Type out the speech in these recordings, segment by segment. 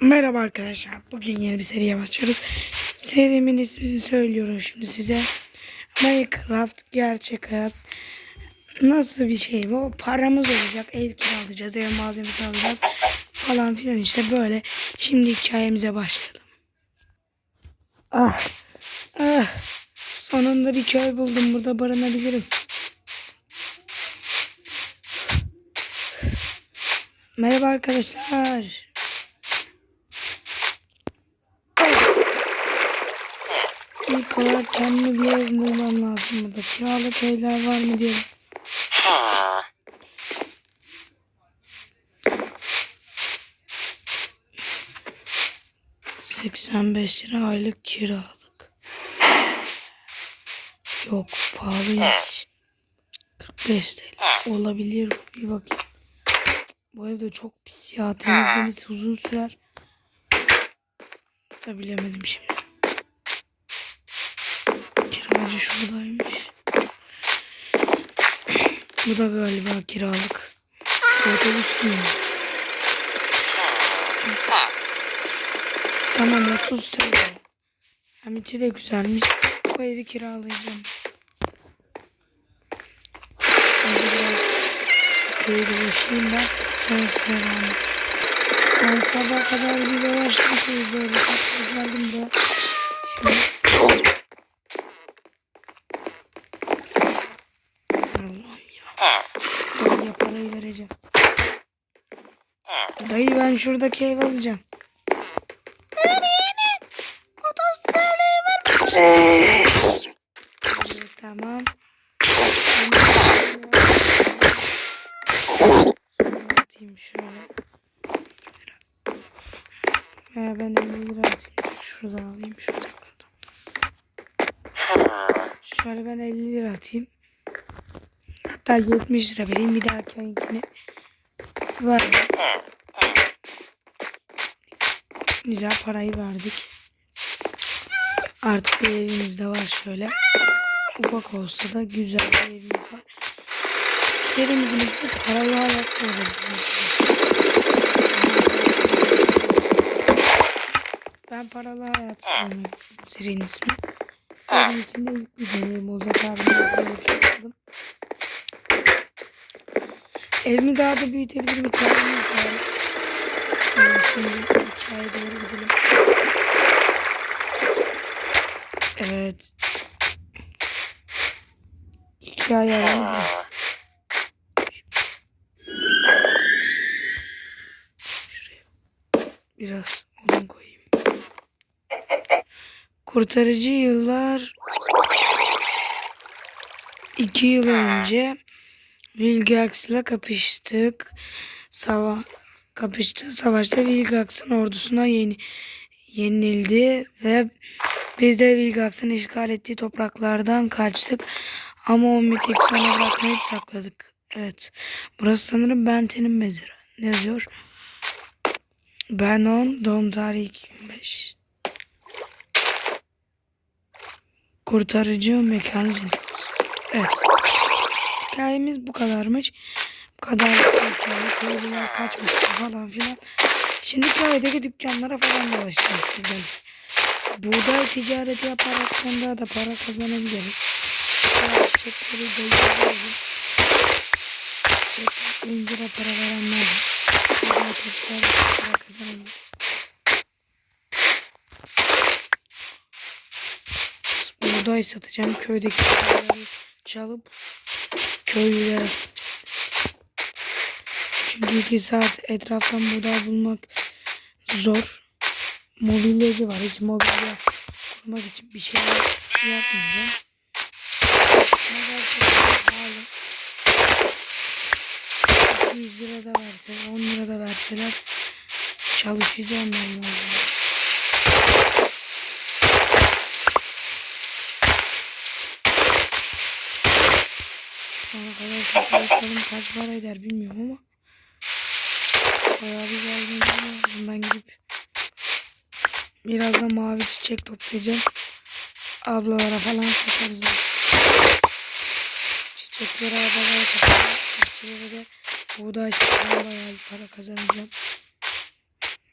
Merhaba arkadaşlar. Bugün yeni bir seriye başlıyoruz. Serimin ismini söylüyorum şimdi size. Minecraft gerçek hayat. Nasıl bir şey bu? Paramız olacak. Ev kiralayacağız. Ev malzemesi alacağız. Falan filan işte böyle. Şimdi hikayemize başlayalım. Ah. Ah. Sonunda bir köy buldum. Burada barınabilirim. Merhaba arkadaşlar. Olarak kendime bir ev bulmam lazım burada. Kiralık evler var mı diyorum. ...85 lira aylık kiralık. Yok pahalıymış. 45 TL olabilir bir bakayım. Bu evde çok pis ya temizlemesi uzun sürer. Da bilemedim şimdi. Kiracı şuradaymış. Bu da galiba kiralık. Otobüs mü? Tamam 30 TL. Hem içi de güzelmiş. Bu evi kiralayacağım. Hadi biraz köyü dolaşayım ben. Sonra size devam. Ben sabah kadar bir dolaştım köyü böyle. Kaçta geldim buraya. Şimdi Allah'ım ya. Dayıya parayı vereceğim. Dayı ben şuradaki ev alacağım. Evet, tamam. Atayım şöyle. Veya ben 50 lira atayım. Şuradan alayım şuradan. Şöyle ben 50 lira atayım. Hatta 70 lira vereyim. Bir dahaki ayınkini ver. Güzel parayı verdik. Artık bir evimiz de var şöyle. Ufak olsa da güzel bir evimiz var. Serimizin ismi Paralı Hayat Ben Paralı Hayat koymak serinin ismi. Benim için de ilk bir deneyim olacak abi. Şey. Evimi daha da büyütebilirim. Hikayemiz var. Ee, Şimdi hikayeye doğru gidelim. Evet. Hikaye alalım biraz. Odun koyayım. Kurtarıcı yıllar iki yıl önce Vilgax'la kapıştık. Sava kapıştığı savaşta Vilgax'ın ordusuna yeni yenildi ve biz de Vilgax'ın işgal ettiği topraklardan kaçtık. Ama o mitik sonra bırakmayıp sakladık. Evet. Burası sanırım Benten'in mezarı. Ne yazıyor? Ben 10, doğum tarihi 2005. Kurtarıcı mekanı cinakosu. Evet. Hikayemiz bu kadarmış. Kadar hikaye. Köylüler kaçmış falan filan. Şimdi köydeki dükkanlara falan dolaşacağız sizden. Buğday ticareti yaparak daha da para kazanabiliriz. Çiçekleri değiştirebiliriz. Çiçekler incire para verenler. Buğday toplayarak para kazanabiliriz. Buğday satacağım. Köydeki paraları çalıp köylülere. Çünkü iki saat etraftan buğday bulmak zor. Mobilyacı var. Hiç mobilya kurmak için bir şeyler yapmayacağım. Pahalı. 200 lira da verseler, 10 lira da verseler çalışacağım ben kadar toplayışlarım kaç para eder bilmiyorum ama bayağı bir. Ben gidip biraz da mavi çiçek toplayacağım. Ablalara falan satarız. Çiçekleri ablalara satarız. Çiçeklere de buğday satarım bayağı bir para kazanacağım.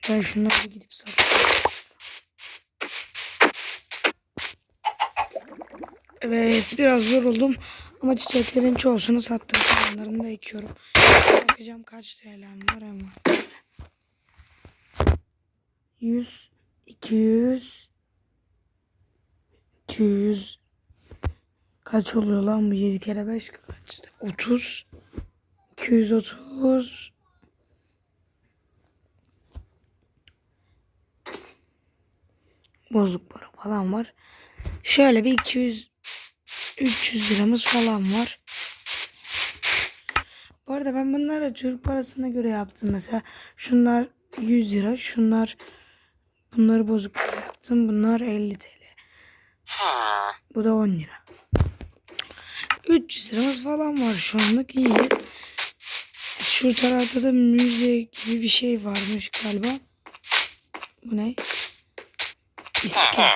Ben şunları gidip satayım. Evet biraz yoruldum ama çiçeklerin çoğusunu sattım. Kalanlarını da ekiyorum. Bakacağım kaç TL'm var ama. 100, 200, 200 kaç oluyor lan bu 7 kere 5 kaç? 30 230 bozuk para falan var. Şöyle bir 200 300 liramız falan var. Bu arada ben bunları Türk parasına göre yaptım. Mesela şunlar 100 lira. Şunlar bunları bozuk yaptım. Bunlar 50 TL. Bu da 10 lira. 300 liramız falan var şu anlık iyiyiz. Şu tarafta da müze gibi bir şey varmış galiba. Bu ne? İskele.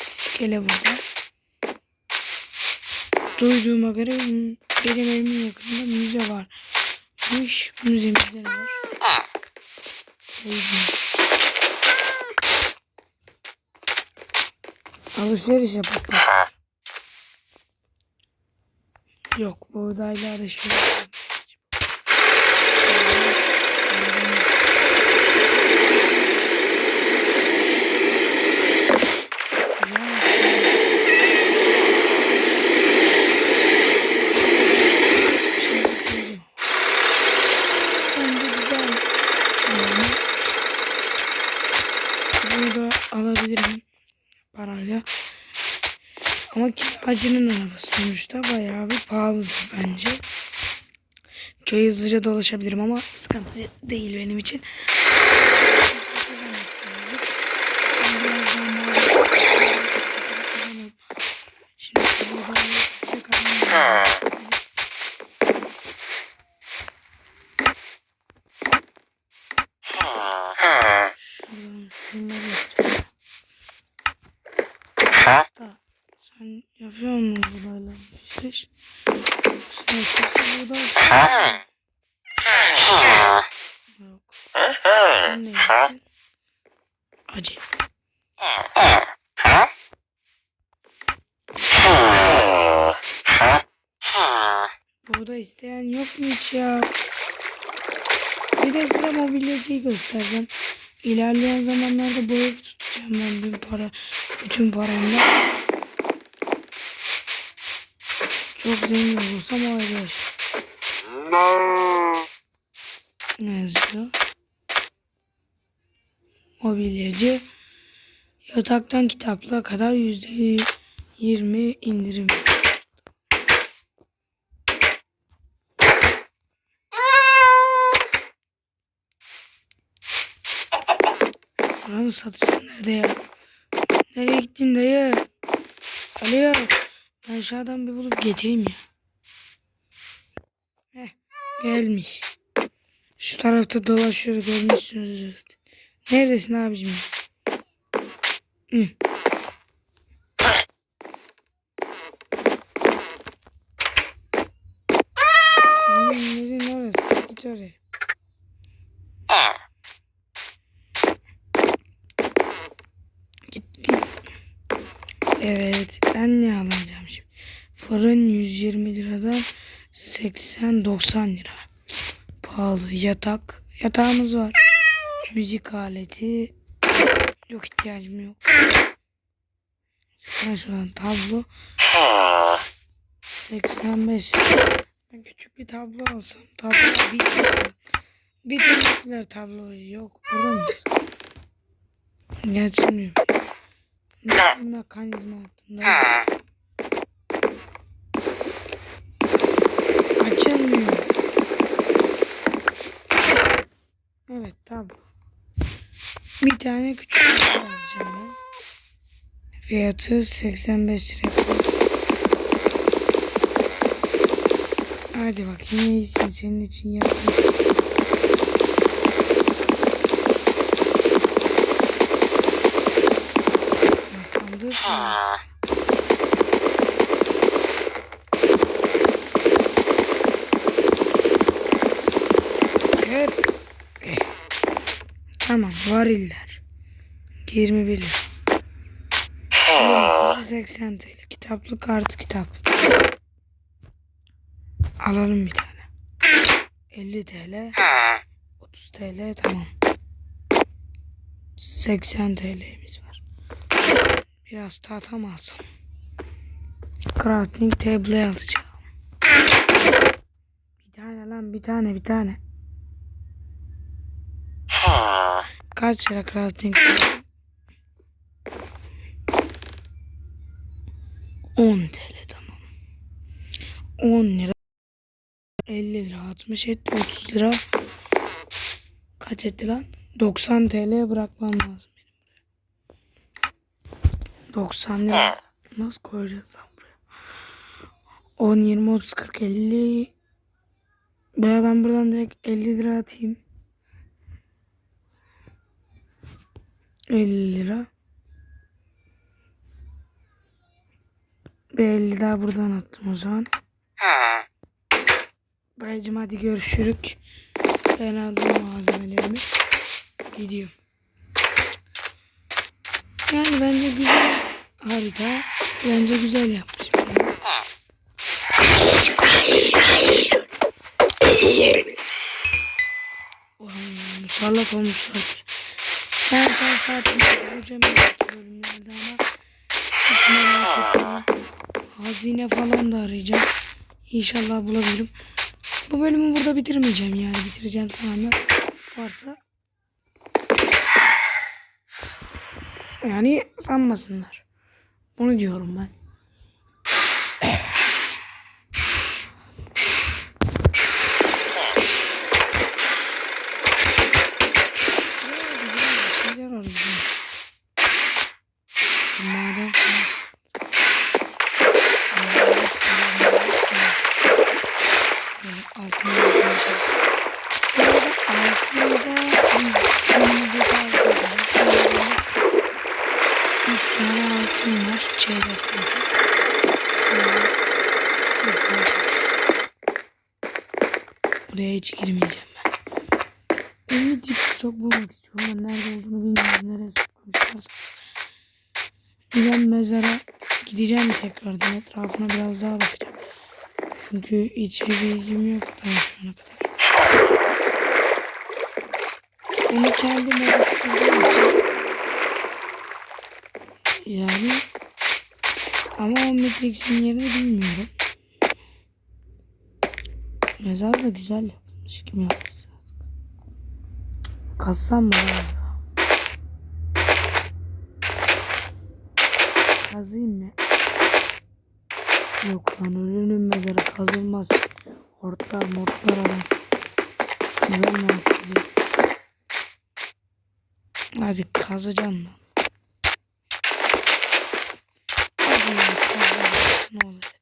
İskele burada. Duyduğuma göre m- benim evimin yakınında müze varmış. Müzemizde ne var? Alışveriş bak. Yok buğdayla alışveriş yapmayacağım. Bence güzel. Yani bunu da alabilirim parayla. Ama kiracının arabası sonuçta bayağı bir pahalıdır bence. Köy hızlıca dolaşabilirim ama sıkıntı değil benim için. Şimdi burada Şuradan şunları yapacağım. Da, sen yapıyor musun burayla alışveriş? Sen yapıyorsan burada Yok. Sen ne yapıyorsun? Acı. Burada isteyen yok mu hiç ya? Bir de size mobilyacıyı göstereceğim. İlerleyen zamanlarda bu evi tutacağım ben bütün para, bütün paramla. Çok zengin olursam o evde yaşarım. Ne yazıyor? Mobilyacı yataktan kitaplığa kadar yüzde yirmi indirim. Buranın satışı nerede ya? Nereye gittin dayı? Alo. Ben aşağıdan bir bulup getireyim ya. Heh, gelmiş. Şu tarafta dolaşıyor görmüşsünüz. Neredesin abicim? Hı. Oraya. Git git. Evet ben ne alacağım şimdi? Fırın 120 liradan 80-90 lira. Pahalı yatak. Yatağımız var. Müzik aleti. Yok ihtiyacım yok. Şuradan tablo. 85 lira. Ben küçük bir tablo alsam. Tablo bir bir tanesiler tablo yok. Burada mı? Geçmiyor. Mekanizma altında? Açılmıyor. Evet tamam. Bir tane küçük şey alacağım ben. Fiyatı 85 lira. Hadi bakayım iyisin senin için yapayım. Sandık. Tamam variller. 21 lira. Yöneticisi 80 TL. Kitaplık artı kitap. Alalım bir tane. 50 TL. 30 TL tamam. 80 TL'miz var. Biraz tahta mı alsam? Crafting table alacağım. Bir tane lan bir tane bir tane. Kaç lira crafting table? 10 TL tamam. 10 lira. 50 lira 60 etti 30 lira. Kaç etti lan? 90 TL bırakmam lazım benim buraya. 90 lira. Nasıl koyacağız lan buraya? 10, 20, 30, 40, 50. Veya ben buradan direkt 50 lira atayım. 50 lira. Bir 50 daha buradan attım o zaman. Baycım hadi görüşürük. Ben aldım malzemelerimi. Gidiyorum. Yani bence güzel harita. Bence güzel yapmış. Yani. Ulan ya, musallat olmuşlar. Ben kaç saatim hocam bölümlerde ama hiç merak etmeyin. Hazine falan da arayacağım. İnşallah bulabilirim. Bu bölümü burada bitirmeyeceğim yani. Bitireceğim sananlar varsa. Yani sanmasınlar. Bunu diyorum ben. Çeyrek. Buraya hiç girmeyeceğim ben. Ünlü dip çok bulmak istiyorum. Ben nerede olduğunu bilmiyorum. Nereye saklamışlarsa. Ben mezara gideceğim tekrardan. Etrafına biraz daha bakacağım. Çünkü hiçbir bilgim yok daha şu ana kadar. Onu kendim oluşturduğum için yani ama o Matrix'in yerini bilmiyorum. Mezar da güzel yapılmış. Kim yaptıysa. Kassam mı acaba? Kazayım mı? Yok lan ölünün mezarı kazılmaz. Hortlar mortlar adam. Güzel mi? Hadi kazacağım lan. Hadi ya kazalım. Ne olacak?